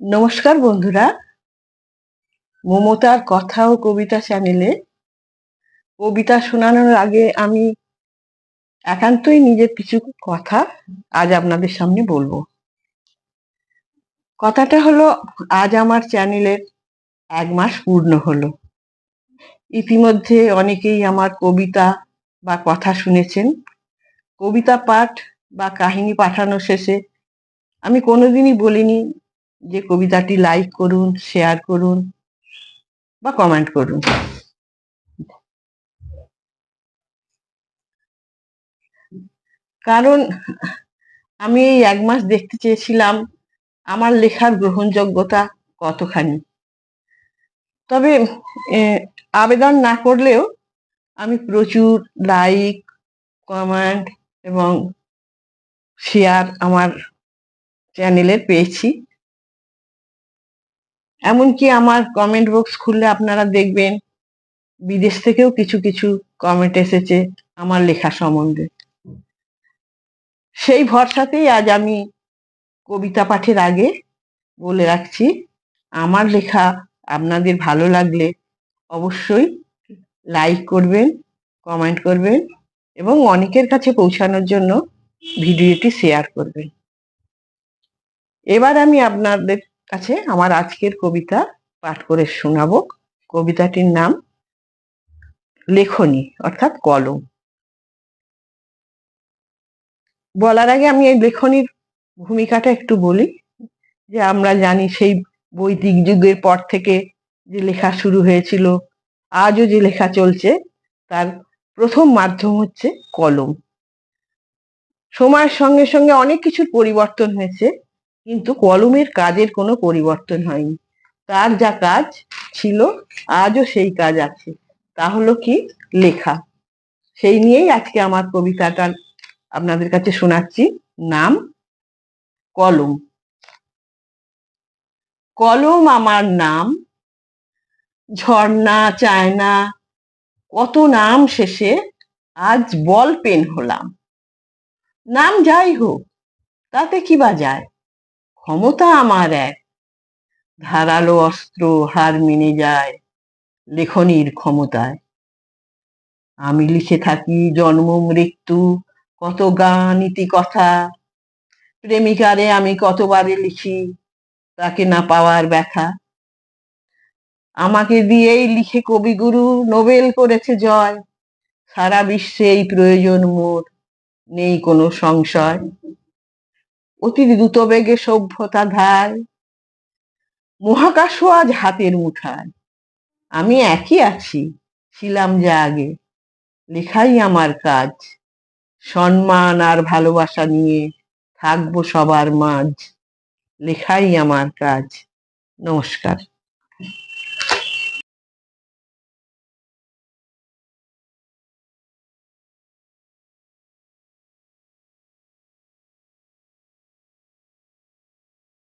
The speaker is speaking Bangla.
নমস্কার বন্ধুরা। মমতার কথা ও কবিতা চ্যানেলে কবিতা শোনানোর আগে আমি একান্তই নিজের কিছু কথা আজ আপনাদের সামনে বলব। কথাটা হলো, আজ আমার চ্যানেলের এক মাস পূর্ণ হলো। ইতিমধ্যে অনেকেই আমার কবিতা বা কথা শুনেছেন। কবিতা পাঠ বা কাহিনী পাঠানো শেষে আমি কোনোদিনই বলিনি যে কবিতাটি লাইক করুন শেয়ার করুন বা কমেন্ট করুন। কারণ আমি এই এক মাস দেখতে চেয়েছিলাম, আমার লেখার গ্রহণযোগ্যতা কতখানি। তবে আবেদন না করলেও আমি প্রচুর লাইক কমেন্ট এবং শেয়ার আমার চ্যানেলে পেয়েছি। এমনকি আমার কমেন্ট বক্স খুললে আপনারা দেখবেন বিদেশ থেকেও কিছু কিছু কমেন্ট এসেছে আমার লেখা সম্বন্ধে। সেই ভরসাতেই আজ আমি কবিতা পাঠের আগে বলে রাখছি, আমার লেখা আপনাদের ভালো লাগলে অবশ্যই লাইক করবেন কমেন্ট করবেন এবং অনেকের কাছে পৌঁছানোর জন্য ভিডিওটি শেয়ার করবেন। এবার আমি আপনাদের কাছে আমার আজকের কবিতা পাঠ করে শোনাবো। কবিতাটির নাম লেখনী, অর্থাৎ কলম। বলার আগে আমি এই লেখনীর ভূমিকাটা একটু বলি, যে আমরা জানি সেই বৈদিক যুগের পর থেকে যে লেখা শুরু হয়েছিল, আজও যে লেখা চলছে, তার প্রথম মাধ্যম হচ্ছে কলম। সময়ের সঙ্গে সঙ্গে অনেক কিছুর পরিবর্তন হয়েছে কিন্তু কলমের কাজের কোনো পরিবর্তন হয়নি। তার যা কাজ ছিল, আজও সেই কাজ আছে। তা হলো কি? লেখা। সেই নিয়েই আজকে আমার কবিতাটা আপনাদের কাছে শোনাচ্ছি। নাম, কলম। কলম আমার নাম, ঝর্ণা, চায়না, কত নাম শেষে আজ বল পেন হলাম। নাম যাই হোক, তাতে কি বা যায়? ক্ষমতা আমার এক। ধারালো অস্ত্র হার মেনে যায় লেখনির ক্ষমতায়। আমি লিখে থাকি জন্ম, মৃত্যু, কত গান, ইতি কথা। প্রেমিকারে আমি কতবারে লিখি, তাকে না পাওয়ার ব্যথা। আমাকে দিয়েই লিখে কবিগুরু, নোবেল করেছে জয়। সারা বিশ্বে এই প্রয়োজন মোর, নেই কোনো সংশয়। অতি দ্রুত বেগে সভ্যতা ধায় মহাকাশও আজ হাতের মুঠায় আমি একই আছি, ছিলাম যা আগে। লেখাই আমার কাজ। সম্মান আর ভালোবাসা নিয়ে থাকব সবার মাঝ। লেখাই আমার কাজ। নমস্কার।